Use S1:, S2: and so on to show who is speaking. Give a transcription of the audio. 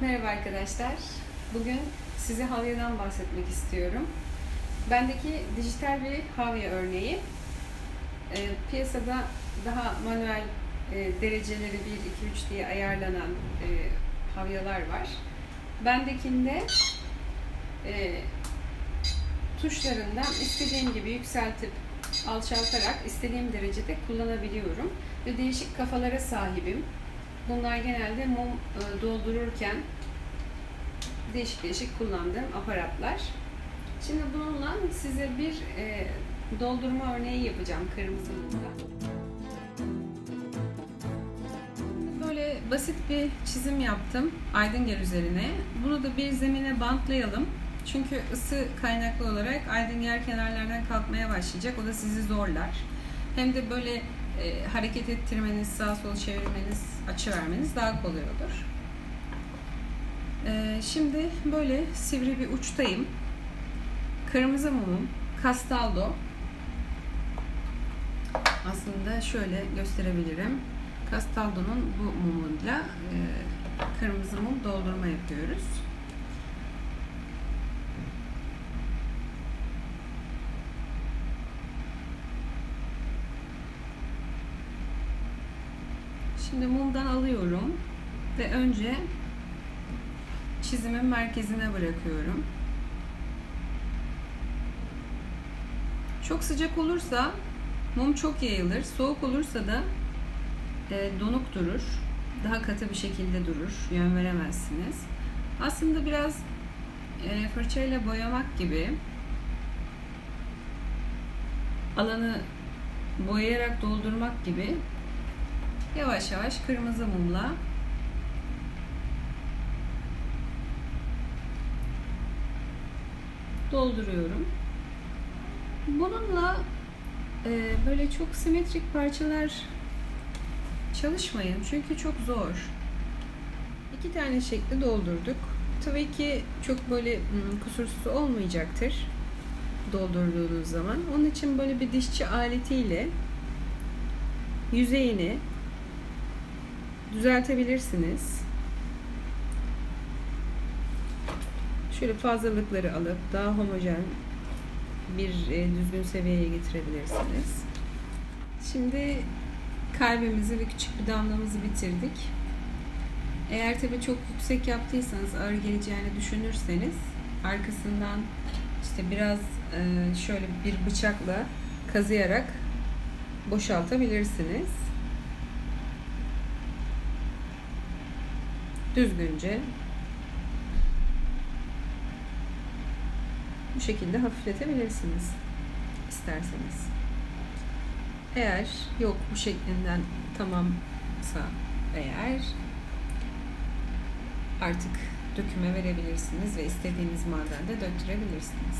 S1: Merhaba arkadaşlar. Bugün size havyadan bahsetmek istiyorum. Bendeki dijital bir havya örneği. E, piyasada daha manuel e, dereceleri 1, 2, 3 diye ayarlanan e, havyalar var. Bendekinde e, tuşlarından istediğim gibi yükseltip alçaltarak istediğim derecede kullanabiliyorum. Ve değişik kafalara sahibim. Bunlar genelde mum e, doldururken değişik değişik kullandığım aparatlar. Şimdi bununla size bir e, doldurma örneği yapacağım kırmızı mumla. Böyle basit bir çizim yaptım Aydıngel üzerine. Bunu da bir zemine bantlayalım. Çünkü ısı kaynaklı olarak Aydıngel kenarlardan kalkmaya başlayacak. O da sizi zorlar. Hem de böyle e, hareket ettirmeniz, sağa sola çevirmeniz, açı vermeniz daha kolay olur. E, şimdi böyle sivri bir uçtayım. Kırmızı mumum, Castaldo. Aslında şöyle gösterebilirim. Castaldo'nun bu mumuyla e, kırmızı mum doldurma yapıyoruz. Şimdi mumdan alıyorum ve önce çizimin merkezine bırakıyorum. Çok sıcak olursa mum çok yayılır. Soğuk olursa da e, donuk durur. Daha katı bir şekilde durur. Yön veremezsiniz. Aslında biraz e, fırçayla boyamak gibi alanı boyayarak doldurmak gibi yavaş yavaş kırmızı mumla dolduruyorum. Bununla e, böyle çok simetrik parçalar çalışmayın çünkü çok zor. İki tane şekli doldurduk. Tabii ki çok böyle hmm, kusursuz olmayacaktır doldurduğunuz zaman. Onun için böyle bir dişçi aletiyle yüzeyini düzeltebilirsiniz. Şöyle fazlalıkları alıp daha homojen bir e, düzgün seviyeye getirebilirsiniz. Şimdi kalbimizi ve küçük bir damlamızı bitirdik. Eğer tabi çok yüksek yaptıysanız ağır geleceğini düşünürseniz arkasından işte biraz e, şöyle bir bıçakla kazıyarak boşaltabilirsiniz. Düzgünce bu şekilde hafifletebilirsiniz isterseniz. Eğer yok bu şeklinden tamamsa eğer artık döküme verebilirsiniz ve istediğiniz madende döktürebilirsiniz.